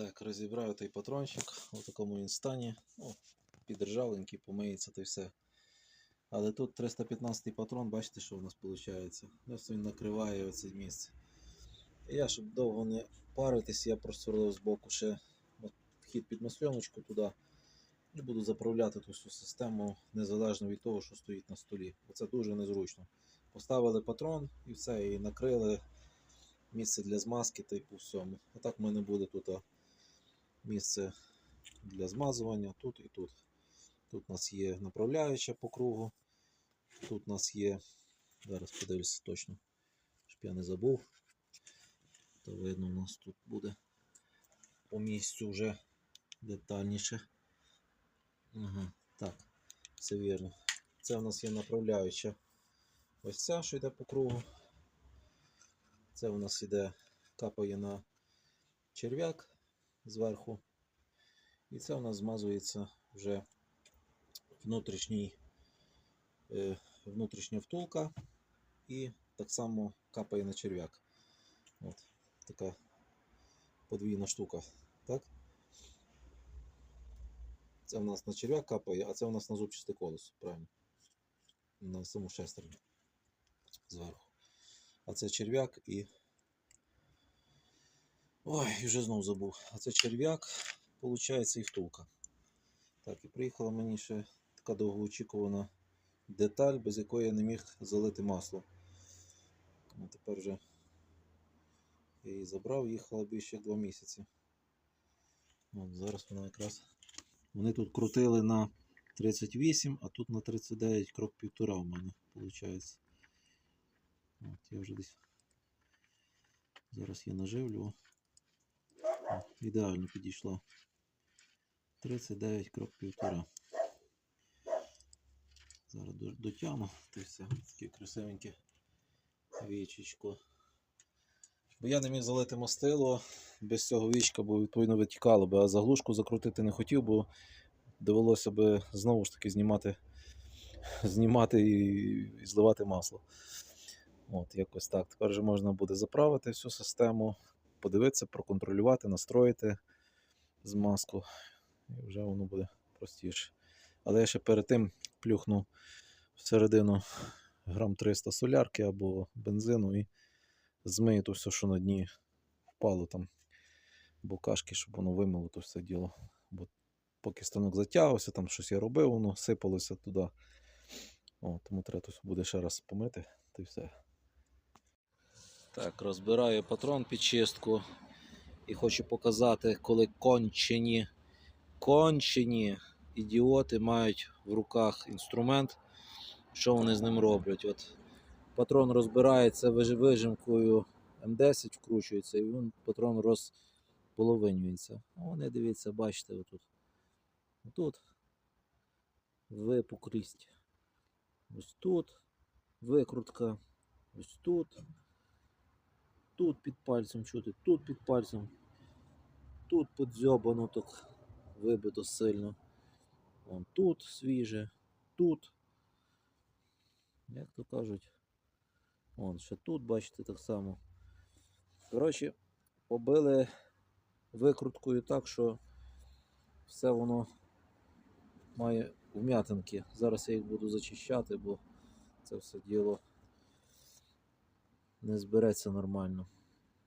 Так, розібрав той патрончик у такому він стані. Ну, підржавленький, помиється то все. Але тут 315 патрон, бачите, що у нас виходить. Ось він накриває оце місце. Я, щоб довго не паритись, я просверлив з боку ще вхід під масльоночку туди. І буду заправляти ту всю систему незалежно від того, що стоїть на столі. Це дуже незручно. Поставили патрон і все, і накрили місце для змазки та всьому. А так в мене буде тут місце для змазування, тут і тут. Тут у нас є направляюча по кругу. Тут у нас є, зараз подивлюся точно, щоб я не забув. То видно, у нас тут буде по місцю вже детальніше. Ага, так, все вірно. Це у нас є направляюча. Ось ця, що йде по кругу. Це у нас іде, капає на черв'як зверху. І це у нас змазується вже внутрішній, е, внутрішня втулка і так само капає на черв'як. От така подвійна штука. Так? Це у нас на черв'як капає, а це у нас на зубчасте колесо, правильно. На саму шестерню зверху. А це черв'як і. Ой, вже знову забув. А це черв'як, виходить, і втулка. Так, і приїхала мені ще така довгоочікувана деталь, без якої я не міг залити масло. Ну, тепер вже я її забрав, їхала більше як два місяці. От, зараз вона якраз. Вони тут крутили на 38, а тут на 39 крок півтора у мене виходить. От, я вже десь. Зараз я наживлю. Ідеально підійшла. 39 крок півтора. Зараз до- дотягну. Ти все. Таке красивеньке вічечко. Бо я не міг залити мастило без цього вічка, бо відповідно витікало би, а заглушку закрутити не хотів, бо довелося би знову ж таки знімати, знімати і, і зливати масло. От, якось так. Тепер вже можна буде заправити всю систему, подивитися, проконтролювати, настроїти змазку. І вже воно буде простіше. Але я ще перед тим плюхну всередину грам 300 солярки або бензину і змию то все, що на дні впало там бокашки, щоб воно вимило то все діло. Бо поки станок затягувався, там щось я робив, воно сипалося туди. О, тому треба буде ще раз помити, та й все. Так, розбираю патрон під чистку і хочу показати, коли кончені, кончені ідіоти мають в руках інструмент, що вони з ним роблять. От патрон розбирається вижимкою М10, вкручується, і він патрон розполовинюється. Вони дивіться, бачите, отут. Отут випуклість. Ось тут викрутка. Ось тут. Тут під пальцем чути, тут під пальцем. Тут подзьобано так вибито сильно. Вон тут свіже, тут. Як то кажуть. Вон, ще тут, бачите, так само. Коротше, побили викруткою так, що все воно має вм'ятинки. Зараз я їх буду зачищати, бо це все діло не збереться нормально.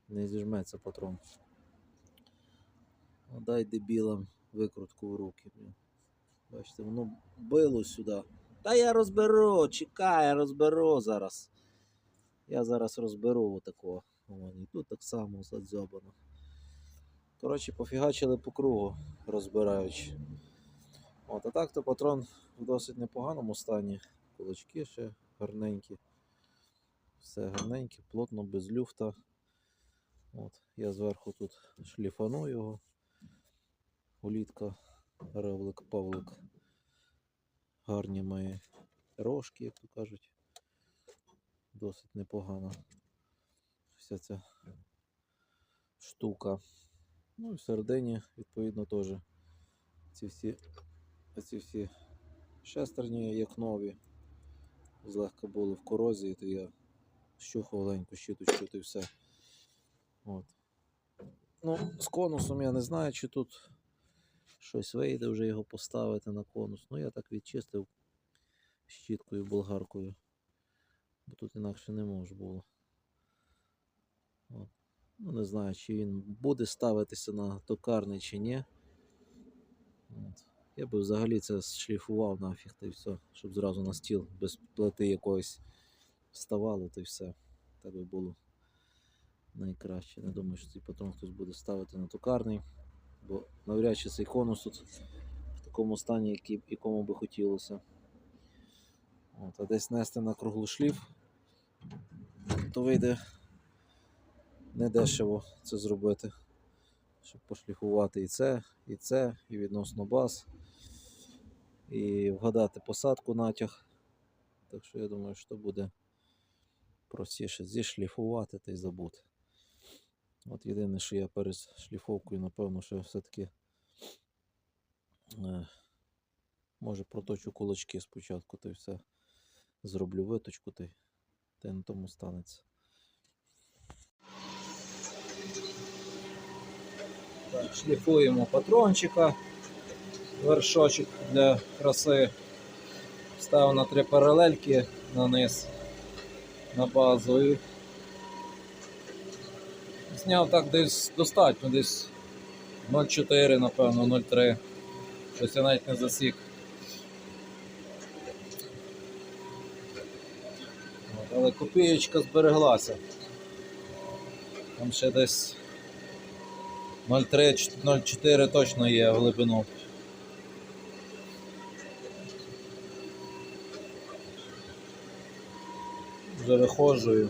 Не зіжметься патрон. А дай дебілам викрутку в руки. Бачите, воно било сюди. Та я розберу, чекай, я розберу зараз. Я зараз розберу отакого. І тут так само задзьобано. Коротше, пофігачили по кругу, розбираючи. От, а так то патрон в досить непоганому стані. Кулачки ще гарненькі. Все гарненьке, плотно, без люфта. От, я зверху тут шліфану його. Улітка, ревлик, павлик. Гарні мої рожки, як то кажуть. Досить непогана. Вся ця штука. Ну і всередині, відповідно, теж ці всі, ці всі шестерні, як нові. Злегка були в корозії, то я щухав леньку щіточку, то і все. От. Ну, з конусом я не знаю, чи тут щось вийде вже його поставити на конус. Ну, я так відчистив щіткою болгаркою. Бо тут інакше не може було. От. Ну, не знаю, чи він буде ставитися на токарний чи ні. От. Я би взагалі це шліфував нафіг та й все, щоб зразу на стіл без плити якоїсь вставало, то й все. Так би було найкраще. Не думаю, що цей патрон хтось буде ставити на токарний, бо навряд чи цей конус тут в такому стані, який, якому би хотілося. От, а десь нести на круглошліф, то вийде недешево це зробити, щоб пошліфувати і це, і це, і відносно баз, і вгадати посадку натяг. Так що я думаю, що буде простіше зішліфувати та й забути. От єдине, що я перед шліфовкою, напевно, що все-таки е, може проточу кулачки спочатку, то й все. Зроблю виточку, та й та й на тому станеться. Так, шліфуємо патрончика, вершочок для краси. Ставив на три паралельки на низ на базу і зняв так десь достатньо, десь 0,4, напевно, 0,3. Щось я навіть не засік. Але копієчка збереглася. Там ще десь 0,3, 0,4 точно є глибину. Вже виходжую.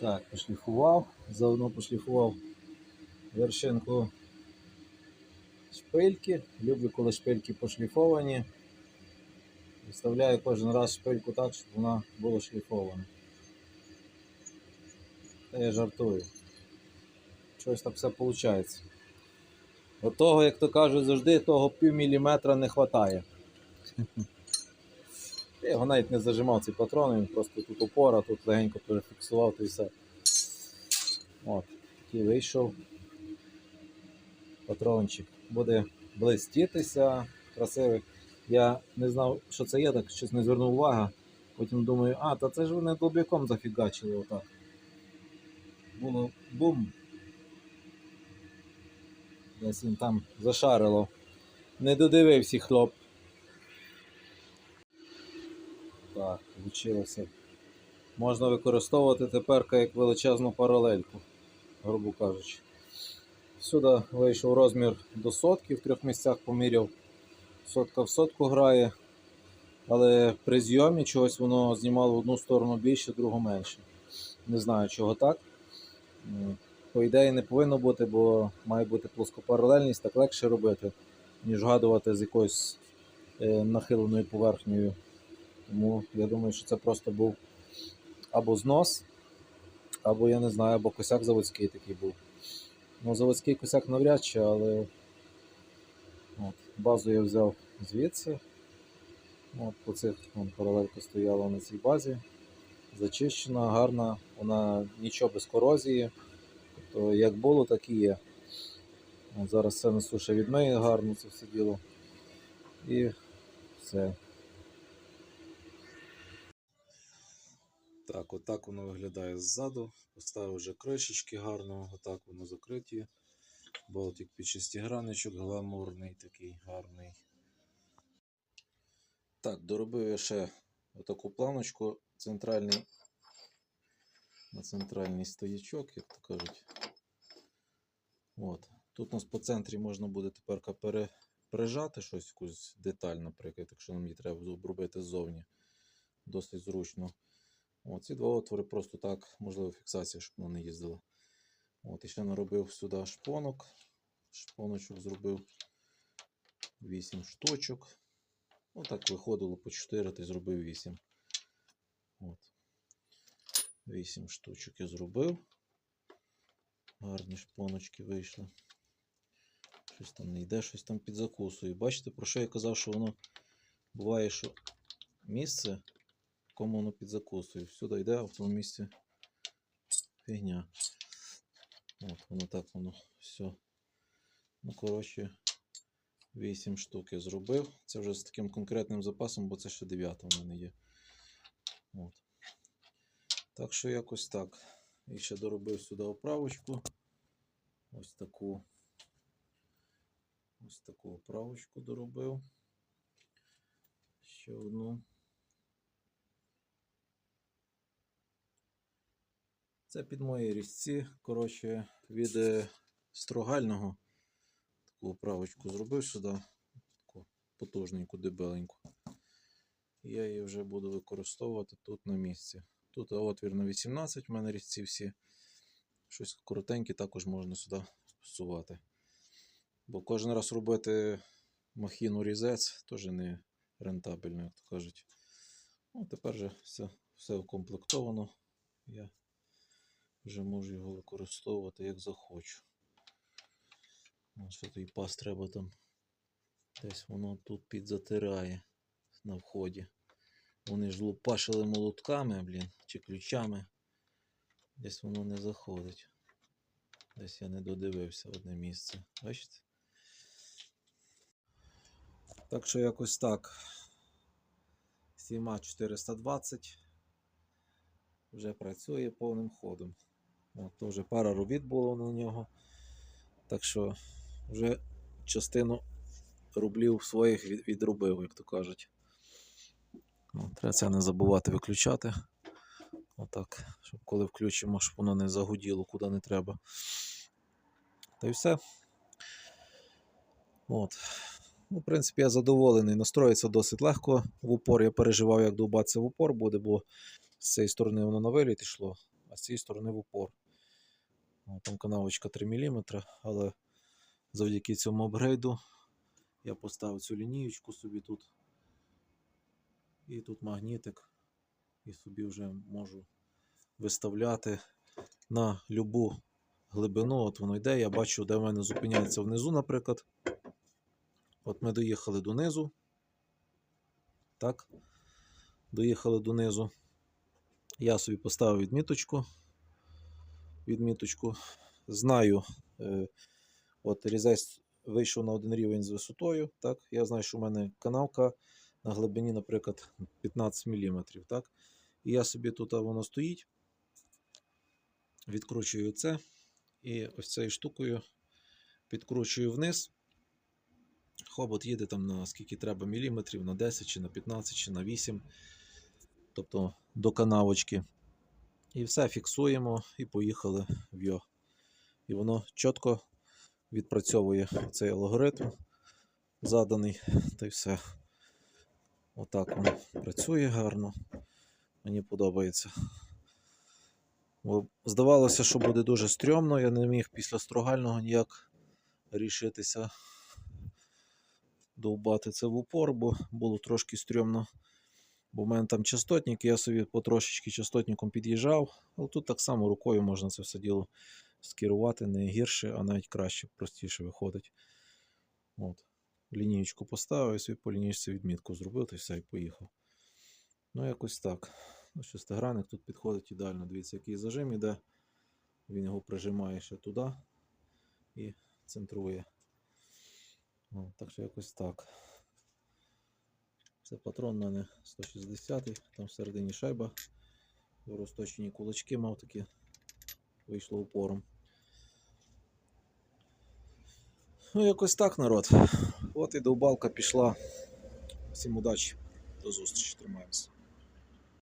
Так, пошліфував, заодно пошліфував вершинку шпильки. Люблю, коли шпильки пошліфовані. Виставляю кожен раз шпильку так, щоб вона була шліфована. Та я жартую. Щось так все виходить. От того, як то кажуть, завжди того пів не вистачає. Я його навіть не зажимав цей патрон, він просто тут опора, тут легенько перефіксував то і все. От, такий вийшов патрончик. Буде блистітися, красивий. Я не знав, що це є, так щось не звернув уваги. Потім думаю, а, та це ж вони долбяком зафігачили отак. Було бум. Десь він там зашарило. Не додивився хлоп. Так, вийшло. Можна використовувати тепер як величезну паралельку, грубо кажучи. Сюди вийшов розмір до сотки, в трьох місцях поміряв. Сотка в сотку грає, але при зйомі чогось воно знімало в одну сторону більше, другу менше. Не знаю, чого так. По ідеї не повинно бути, бо має бути плоскопаралельність, так легше робити, ніж гадувати з якоюсь е, нахиленою поверхнею. Тому я думаю, що це просто був або знос, або я не знаю, або косяк заводський такий був. Ну, заводський косяк навряд чи, але от, базу я взяв звідси. От, по цих вон, паралелька стояла на цій базі. Зачищена, гарна, вона нічого без корозії. Тобто як було, так і є. От, зараз це несу ще відмиє гарно це все діло. І все. Так, отак воно виглядає ззаду. Поставив вже кришечки гарно, отак воно закриті. Болтик під шестигранничок, гламурний такий гарний. Так, доробив я ще отаку планочку центральний на центральний стоячок, як то кажуть. От. Тут у нас по центрі можна буде тепер пере, прижати щось, якусь деталь, наприклад, якщо нам її треба обробити ззовні. Досить зручно. От, ці два отвори просто так, можливо, фіксація, щоб воно не їздило. От, і ще наробив сюди шпонок. Шпоночок зробив 8 штучок. Отак виходило по 4, ти зробив 8. От. 8 штучок я зробив. Гарні шпоночки вийшли. Щось там не йде, щось там під закусою. Бачите, про що я казав, що воно буває, що місце кому воно під закусою. Всюди йде, а в тому місці фігня. От воно так воно все. Ну, коротше, 8 штук я зробив. Це вже з таким конкретним запасом, бо це ще 9 в мене є. От. Так що якось так. І ще доробив сюди оправочку. Ось таку. Ось таку оправочку доробив. Ще одну. Це під мої різці. Коротше, від е, строгального таку оправочку зробив сюди. Таку потужненьку, дебеленьку. Я її вже буду використовувати тут на місці. Тут отвір на 18, в мене різці всі. Щось коротеньке також можна сюди всувати. Бо кожен раз робити махіну різець теж не рентабельно, як то кажуть. Ну, тепер же все, все укомплектовано. Я вже можу його використовувати як захочу. Ось той пас треба там. Десь воно тут підзатирає на вході. Вони ж лупашили молотками, блін, чи ключами. Десь воно не заходить. Десь я не додивився одне місце. Бачите? Так що якось так. Сіма 420 вже працює повним ходом. От, то вже пара робіт було на нього. Так що вже частину рублів своїх відробив, як то кажуть. Ну, треба це не забувати виключати. Отак, щоб коли включимо, щоб воно не загуділо куди не треба. Та й все. От. Ну, в принципі, я задоволений. Настроїться досить легко в упор. Я переживав, як довбатися в упор буде, бо з цієї сторони воно на виліт йшло, а з цієї сторони в упор. О, Там канавочка 3 мм, але завдяки цьому апгрейду я поставив цю лінієчку собі тут. І тут магнітик. І собі вже можу виставляти на любу глибину. От воно йде. Я бачу, де в мене зупиняється внизу, наприклад. От ми доїхали донизу. Так. Доїхали донизу. Я собі поставив відміточку. Відміточку. Знаю, е, от різець вийшов на один рівень з висотою. Так. Я знаю, що в мене канавка на глибині, наприклад, 15 мм. Так. І я собі тут воно стоїть. Відкручую це. І ось цією штукою підкручую вниз. Хобот їде там на скільки треба міліметрів, на 10 чи на 15 чи на 8. Тобто до канавочки. І все фіксуємо і поїхали в його. І воно чітко відпрацьовує цей алгоритм заданий. Та й все. Отак воно працює гарно. Мені подобається. Бо здавалося, що буде дуже стрьомно. Я не міг після строгального ніяк рішитися довбати це в упор, бо було трошки стрьомно. Бо в мене там частотник, я собі потрошечки частотником під'їжджав, але тут так само рукою можна це все діло скерувати не гірше, а навіть краще, простіше виходить. От. Лінієчку поставив і собі по лінійці відмітку зробив, то все, і поїхав. Ну, якось так. Ну, шестигранник тут підходить ідеально. Дивіться, який зажим іде. Він його прижимає ще туди і центрує. О, так що якось так. Це патрон у мене 160 там всередині шайба. Розточені кулачки мав такі. Вийшло упором. Ну, якось так, народ. От і довбалка пішла. Всім удачі. До зустрічі. Тримаємося.